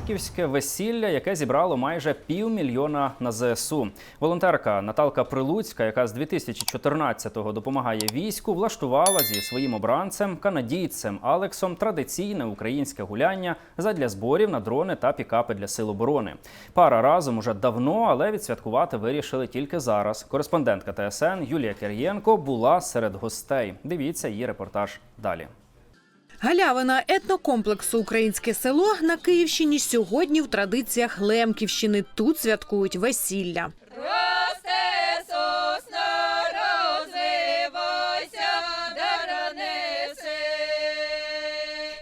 Лемківське весілля, яке зібрало майже півмільйона на ЗСУ. Волонтерка Наталка Прилуцька, яка з 2014-го допомагає війську, влаштувала зі своїм обранцем канадійцем Алексом традиційне українське гуляння задля зборів на дрони та пікапи для сил оборони. Пара разом уже давно, але відсвяткувати вирішили тільки зараз. Кореспондентка ТСН Юлія Кир'єнко була серед гостей. Дивіться її репортаж далі. Галявина етнокомплексу Українське село на Київщині сьогодні в традиціях Лемківщини. Тут святкують весілля.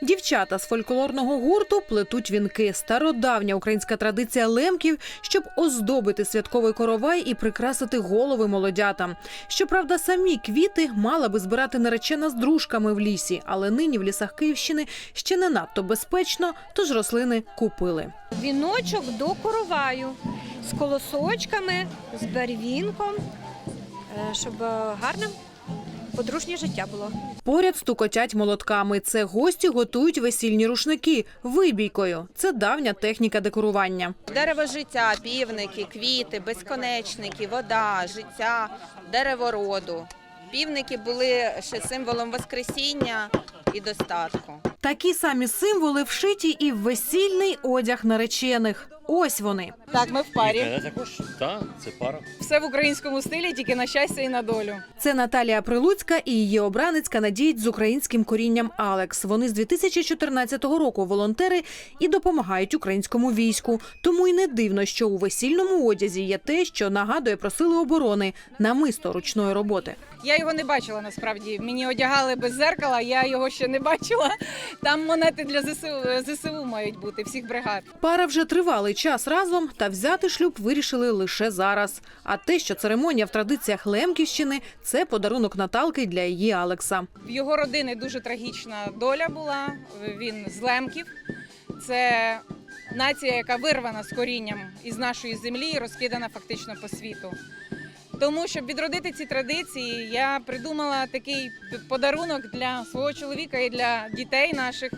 Дівчата з фольклорного гурту плетуть вінки. Стародавня українська традиція лемків, щоб оздобити святковий коровай і прикрасити голови молодятам. Щоправда, самі квіти мала би збирати наречена з дружками в лісі, але нині в лісах Київщини ще не надто безпечно, тож рослини купили. Віночок до короваю з колосочками, з барвінком, е, щоб е, гарне подружнє життя було. Поряд стукотять молотками. Це гості готують весільні рушники вибійкою. Це давня техніка декорування. Дерево життя, півники, квіти, безконечники, вода, життя, дерево роду. Півники були ще символом Воскресіння і достатку. Такі самі символи вшиті і в весільний одяг наречених. Ось вони. Так, ми в парі. Я також, так, це пара. Все в українському стилі, тільки на щастя і на долю. Це Наталія Прилуцька і її обранець канадієць з українським корінням Алекс. Вони з 2014 року волонтери і допомагають українському війську. Тому й не дивно, що у весільному одязі є те, що нагадує про сили оборони намисто ручної роботи. Я його не бачила насправді. Мені одягали без зеркала, я його ще не бачила. Там монети для ЗСУ, ЗСУ мають бути, всіх бригад. Пара вже тривалий час разом, та взяти шлюб вирішили лише зараз. А те, що церемонія в традиціях Лемківщини, це подарунок Наталки для її Алекса. В його родини дуже трагічна доля була. Він з лемків. Це нація, яка вирвана з корінням із нашої землі і розкидана фактично по світу. Тому, щоб відродити ці традиції, я придумала такий подарунок для свого чоловіка і для дітей наших,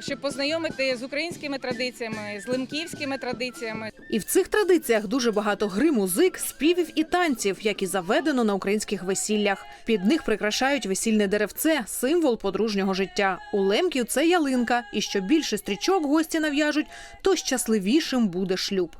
щоб познайомити з українськими традиціями, з лимківськими традиціями. І в цих традиціях дуже багато гри, музик, співів і танців, які заведено на українських весіллях. Під них прикрашають весільне деревце, символ подружнього життя. У лемків це ялинка. І що більше стрічок гості нав'яжуть, то щасливішим буде шлюб.